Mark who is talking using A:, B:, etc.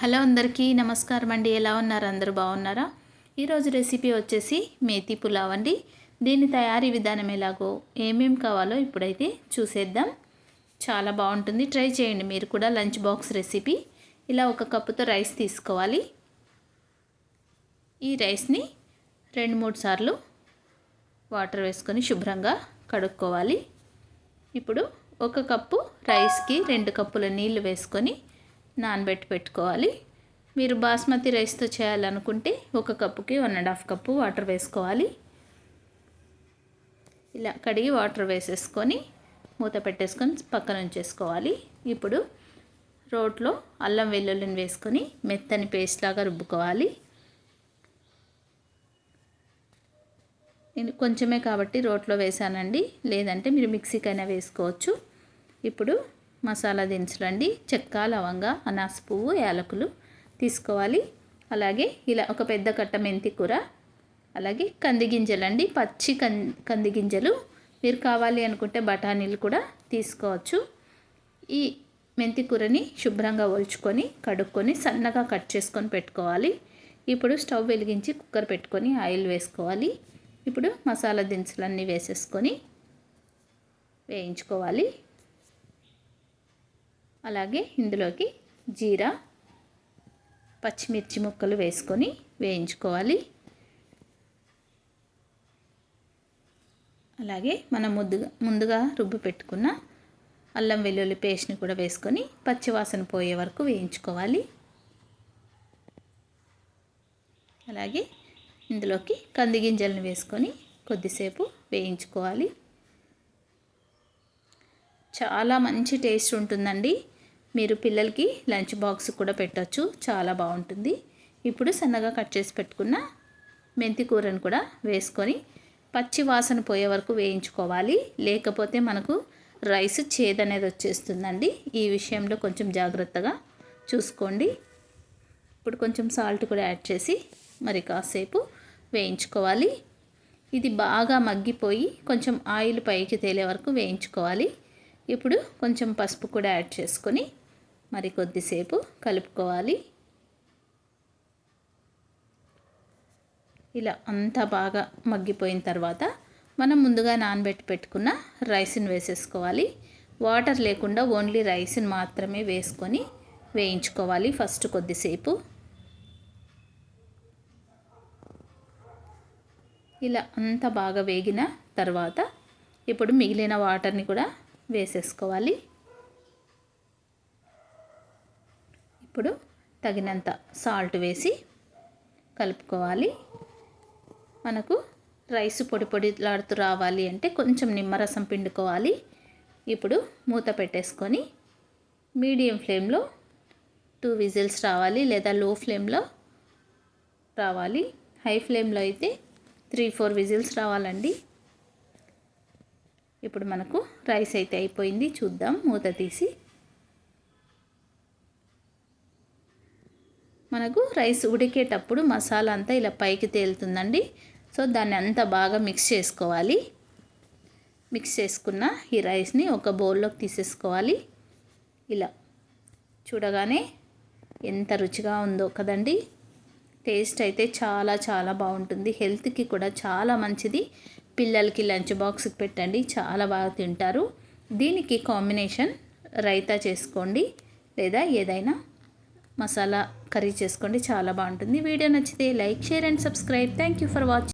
A: Hello అందరికీ నమస్కారం అండి. ఎలా ఉన్నారు? అందరూ బాగున్నారా? ఈరోజు రెసిపీ వచ్చేసి మేతి పులావ్ అండి. దీని తయారీ విధానం ఎలాగో ఏమేం కావాలో ఇప్పుడైతే చూసేద్దాం. చాలా బాగుంటుంది. ట్రై చేయండి. మీరు కూడా లంచ్ బాక్స్ రెసిపీ. ఇలా ఒక కప్పుతో రైస్ తీసుకోవాలి. ఈ రైస్ని రెండు మూడు సార్లు వాటర్ వేసుకొని శుభ్రంగా కడుక్కోవాలి. ఇప్పుడు ఒక కప్పు రైస్కి రెండు కప్పుల నీళ్ళు వేసుకొని నానబెట్టి పెట్టుకోవాలి. మీరు బాస్మతి రైస్తో చేయాలనుకుంటే ఒక కప్పుకి one and half cup water వేసుకోవాలి. ఇలా కడిగి వాటర్ వేసేసుకొని మూత పెట్టేసుకొని పక్కన ఉంచేసుకోవాలి. ఇప్పుడు రోట్లో అల్లం వెల్లుల్లిని వేసుకొని మెత్తని పేస్ట్ లాగా రుబ్బుకోవాలి. నేను కొంచెమే కాబట్టి రోట్లో వేసానండి. లేదంటే మీరు మిక్సీకైనా వేసుకోవచ్చు. ఇప్పుడు మసాలా దినుసులండి చెక్క లవంగ అనాస పువ్వు యాలకులు తీసుకోవాలి. అలాగే ఇలా ఒక పెద్ద కట్ట మెంతి కూర అలాగే కంది గింజలండి పచ్చి కం కంది గింజలు. మీరు కావాలి అనుకుంటే బఠానీలు కూడా తీసుకోవచ్చు. ఈ మెంతి కూరని శుభ్రంగా ఒలుచుకొని కడుక్కొని సన్నగా కట్ చేసుకొని పెట్టుకోవాలి. ఇప్పుడు స్టవ్ వెలిగించి కుక్కర్ పెట్టుకొని ఆయిల్ వేసుకోవాలి. ఇప్పుడు మసాలా దినుసులన్నీ వేసేసుకొని వేయించుకోవాలి. అలాగే ఇందులోకి జీరా పచ్చిమిర్చి ముక్కలు వేసుకొని వేయించుకోవాలి. అలాగే మనం ముద్దుగా ముందుగా రుబ్బు పెట్టుకున్న అల్లం వెల్లుల్లి పేస్ట్ని కూడా వేసుకొని పచ్చివాసన పోయే వరకు వేయించుకోవాలి. అలాగే ఇందులోకి కంది గింజలను వేసుకొని కొద్దిసేపు వేయించుకోవాలి. చాలా మంచి టేస్ట్ ఉంటుందండి. మీరు పిల్లలకి లంచ్ బాక్స్ కూడా పెట్టచ్చు. చాలా బాగుంటుంది. ఇప్పుడు సన్నగా కట్ చేసి పెట్టుకున్న మెంతి కూరను కూడా వేసుకొని పచ్చి వాసన పోయే వరకు వేయించుకోవాలి. లేకపోతే మనకు రైస్ చేదనేది వచ్చేస్తుందండి. ఈ విషయంలో కొంచెం జాగ్రత్తగా చూసుకోండి. ఇప్పుడు కొంచెం సాల్ట్ కూడా యాడ్ చేసి మరి కాసేపు వేయించుకోవాలి. ఇది బాగా మగ్గిపోయి కొంచెం ఆయిల్ పైకి తేలే వరకు వేయించుకోవాలి. ఇప్పుడు కొంచెం పసుపు కూడా యాడ్ చేసుకొని మరి కొద్దిసేపు కలుపుకోవాలి. ఇలా అంతా బాగా మగ్గిపోయిన తర్వాత మనం ముందుగా నానబెట్టి పెట్టుకున్న రైస్ని వేసేసుకోవాలి. వాటర్ లేకుండా ఓన్లీ రైస్ని మాత్రమే వేసుకొని వేయించుకోవాలి ఫస్ట్ కొద్దిసేపు. ఇలా అంతా బాగా వేగిన తర్వాత ఇప్పుడు మిగిలిన వాటర్ని కూడా వేసేసుకోవాలి. ఇప్పుడు తగినంత సాల్ట్ వేసి కలుపుకోవాలి. మనకు రైస్ పొడి పొడిలాడుతూ రావాలి అంటే కొంచెం నిమ్మరసం పిండుకోవాలి. ఇప్పుడు మూత పెట్టేసుకొని మీడియం ఫ్లేమ్లో టూ విజిల్స్ రావాలి లేదా లో ఫ్లేమ్లో రావాలి. హై ఫ్లేమ్లో అయితే త్రీ ఫోర్ విజిల్స్ రావాలండి. ఇప్పుడు మనకు రైస్ అయితే అయిపోయింది. చూద్దాం. మూత తీసి మనకు రైస్ ఉడికేటప్పుడు మసాలా అంతా ఇలా పైకి తేలుతుందండి. సో దాన్ని అంతా బాగా మిక్స్ చేసుకోవాలి. మిక్స్ చేసుకున్న ఈ రైస్ని ఒక బౌల్లోకి తీసేసుకోవాలి. ఇలా చూడగానే ఎంత రుచిగా ఉందో కదండి. టేస్ట్ అయితే చాలా చాలా బాగుంటుంది. హెల్త్కి కూడా చాలా మంచిది. పిల్లలకి లంచ్ బాక్స్కి పెట్టండి చాలా బాగా తింటారు. దీనికి కాంబినేషన్ రైతా చేసుకోండి లేదా ఏదైనా మసాలా కర్రీ చేసుకోండి చాలా బాగుంటుంది. వీడియో నచ్చితే like share and subscribe. Thank you for watching